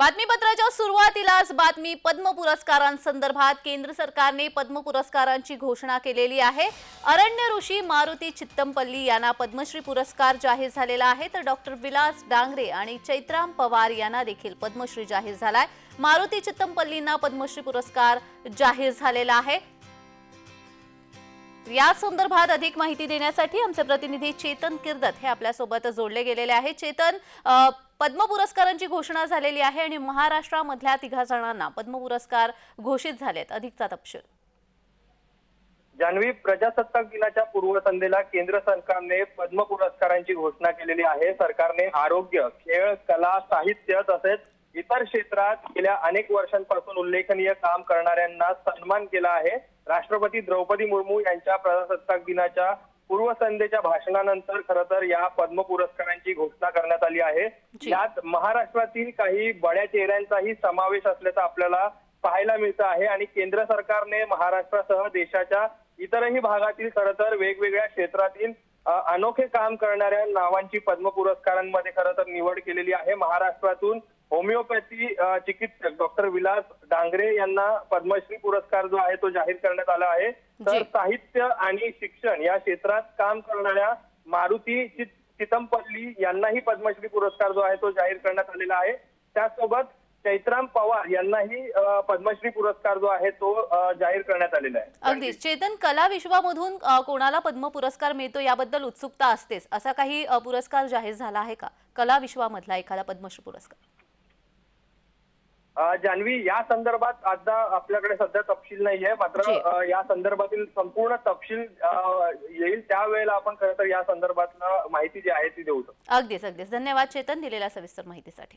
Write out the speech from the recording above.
बातमीपत्राच्या सुरुवातीलाच बातमी पद्म पुरस्कारांसंदर्भात केंद्र सरकारने पद्म पुरस्कारांची घोषणा केलेली आहे. अरण्य ऋषी मारुती चित्तमपल्ली यांना पद्मश्री पुरस्कार जाहीर झालेला आहे. तर डॉक्टर विलास डांगरे आणि चैत्राम पवार यांना देखील पद्मश्री जाहीर झालाय. मारुती चित्तमपल्लींना पद्मश्री पुरस्कार जाहीर झालेला आहे. या संदर्भात अधिक माहिती देण्यासाठी आमचे प्रतिनिधी चेतन किर्दत हे आपल्यासोबत जोडले गेलेले आहे. चेतन पद्म पुरस्कारांची घोषणा झालेली आहे आणि महाराष्ट्रामधल्या तिघा जणांना पद्म पुरस्कार घोषित झालेत. अधिकचा तपशील. जान्हवी प्रजासत्ताक दिनाच्या पूर्वसंध्येला केंद्र सरकारने पद्म पुरस्कारांची घोषणा केलेली आहे. सरकारने आरोग्य खेळ कला साहित्य तसेच इतर क्षेत्रात गेल्या अनेक वर्षांपासून उल्लेखनीय काम करणाऱ्यांना सन्मान केला आहे. राष्ट्रपती द्रौपदी मुर्मू यांच्या प्रजासत्ताक दिनाच्या पूर्वसंध्येच्या भाषणानंतर खरं तर या पद्म पुरस्कारांची घोषणा करण्यात आली आहे. यात महाराष्ट्रातील काही बड्या चेहऱ्यांचाही समावेश असल्याचं आपल्याला पाहायला मिळतं आहे आणि केंद्र सरकारने महाराष्ट्रासह देशाच्या इतरही भागातील खरं तर वेगवेगळ्या क्षेत्रातील अनोखे काम करणाऱ्या नावांची पद्म पुरस्कारांमध्ये खरं तर निवड केलेली आहे. महाराष्ट्रातून होमिओपॅथी चिकित्सक डॉक्टर विलास डांगरे यांना पद्मश्री पुरस्कार जो आहे तो जाहीर करण्यात आला आहे. तर. साहित्य आणि शिक्षण या क्षेत्रात काम करणाऱ्या मारुती चित- चितमपल्ली यांनाही पद्मश्री पुरस्कार जो आहे तो जाहीर करण्यात आलेला आहे. त्यासोबत चैत्राम पवार यांनाही पद्मश्री पुरस्कार जो आहे तो जाहीर करण्यात आलेला आहे. अगदीच. चेतन कला विश्वामधून कोणाला पद्म पुरस्कार मिळतो याबद्दल उत्सुकता असतेच. असा काही पुरस्कार जाहीर झाला आहे का? कला विश्वामधला एखादा पद्मश्री पुरस्कार. जान्हवी या संदर्भात आता आपल्याकडे सध्या तपशील नाही आहे. मात्र या संदर्भातील संपूर्ण तपशील येईल त्यावेळेला आपण खरं तर या संदर्भातला माहिती जी आहे ती देऊ शकतो. अगदीच अगदीच. धन्यवाद चेतन दिलेल्या सविस्तर माहितीसाठी.